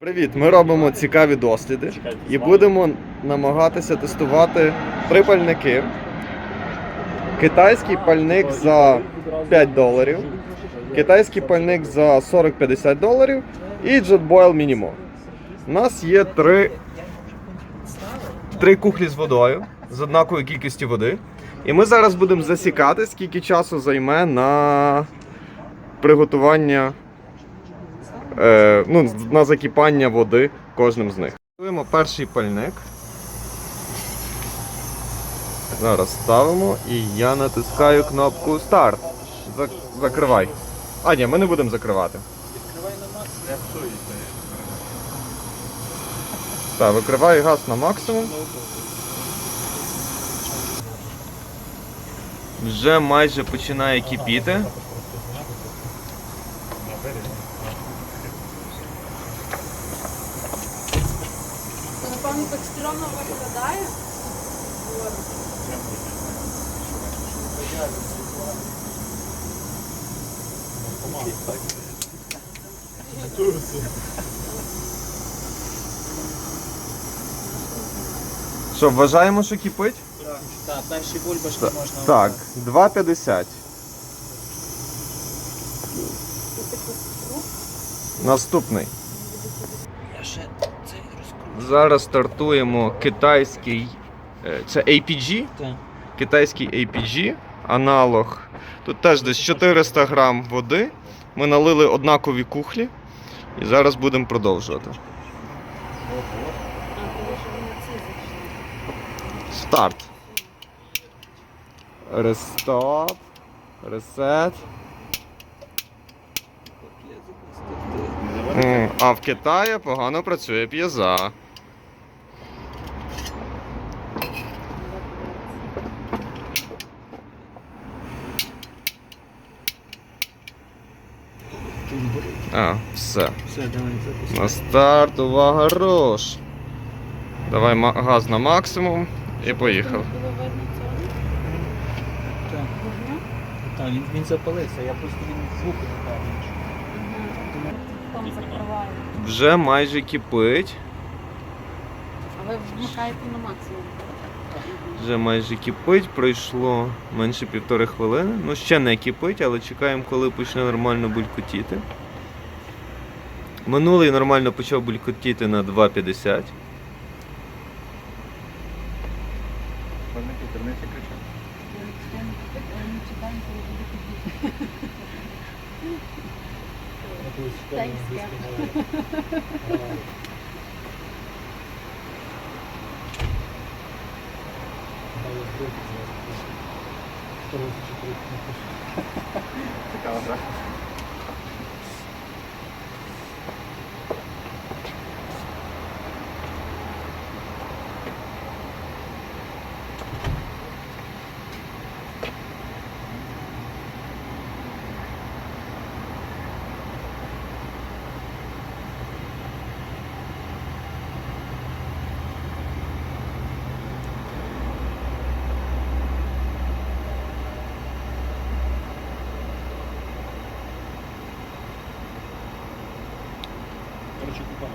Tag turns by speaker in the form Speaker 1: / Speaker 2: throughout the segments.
Speaker 1: Привіт! Ми робимо цікаві досліди і будемо намагатися тестувати три пальники. Китайський пальник за 5 доларів, китайський пальник за 40-50 доларів і JetBoil Minimo. У нас є три, три кухлі з водою з однаковою кількістю води. І ми зараз будемо засікати, скільки часу займе на приготування е, ну, на закипання води кожним з них. Готуємо перший пальник. Зараз ставимо і я натискаю кнопку старт. Зак- Закривай. А, ні, ми не будемо закривати. Так, викриваю газ на максимум. Вже майже починає кипіти.
Speaker 2: Напевно, так стрьомно виглядає.
Speaker 1: Що, вважаємо, що кипить?
Speaker 3: Так, перші бульбашки
Speaker 1: Так.
Speaker 3: можна.
Speaker 1: Так, 2,50. Наступний.
Speaker 3: Я ще цей розкручу.
Speaker 1: Зараз стартуємо китайський. е, Це APG.
Speaker 3: Так.
Speaker 1: Китайський APG, аналог. Тут теж десь 400 грам води. Ми налили однакові кухлі. І зараз будемо продовжувати. Старт. Рестоп. Ресет. А в Китаї погано працює п'єза. А, все.
Speaker 3: Все, давай запустимо.
Speaker 1: На старт, увага, рош. Давай газ на максимум і поїхав.
Speaker 3: Так. Він, він запалився, я просто він звук не
Speaker 2: закриваю.
Speaker 1: Вже майже кипить.
Speaker 2: А ви вмикаєте на максимум.
Speaker 1: Вже майже кипить, пройшло менше півтори хвилини. Ну, ще не кипить, але чекаємо, коли почне нормально булькотіти. Минулий нормально почав булькотіти на 2,50.
Speaker 3: Короче, купала, так?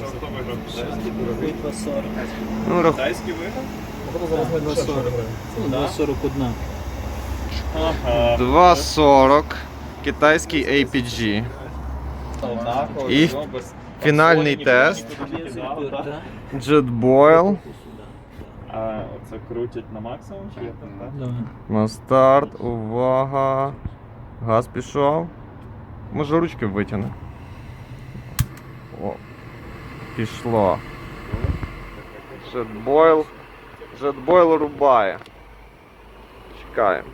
Speaker 3: Рахуй 2,40.
Speaker 1: Ну, рах...
Speaker 4: Китайський виграв?
Speaker 3: Зараз ми 2,40. Ну, 2,41.
Speaker 4: Ага.
Speaker 1: 2,40. Китайський APG. І Фінальний тест. Jetboil.
Speaker 4: А оце крутять на максимум чи як там, так?
Speaker 1: На старт, увага. Газ пішов. Може ручки витягне. О. Пішло. Jetboil. Jetboil рубає. Чекаємо.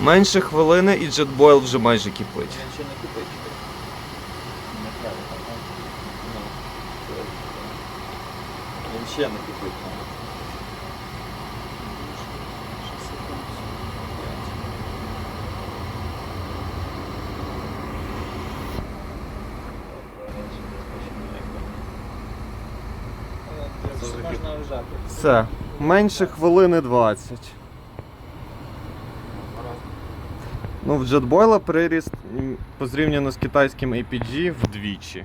Speaker 1: Менше хвилини і Jetboil вже майже кипить.
Speaker 3: Він ще не купить.
Speaker 4: Не треба, так, так? Ну, це- Він ще не купить.
Speaker 3: Можна вважати.
Speaker 1: Все. Менше хвилини 20. Ну, в JetBoil приріст м, порівняно з китайським APG вдвічі.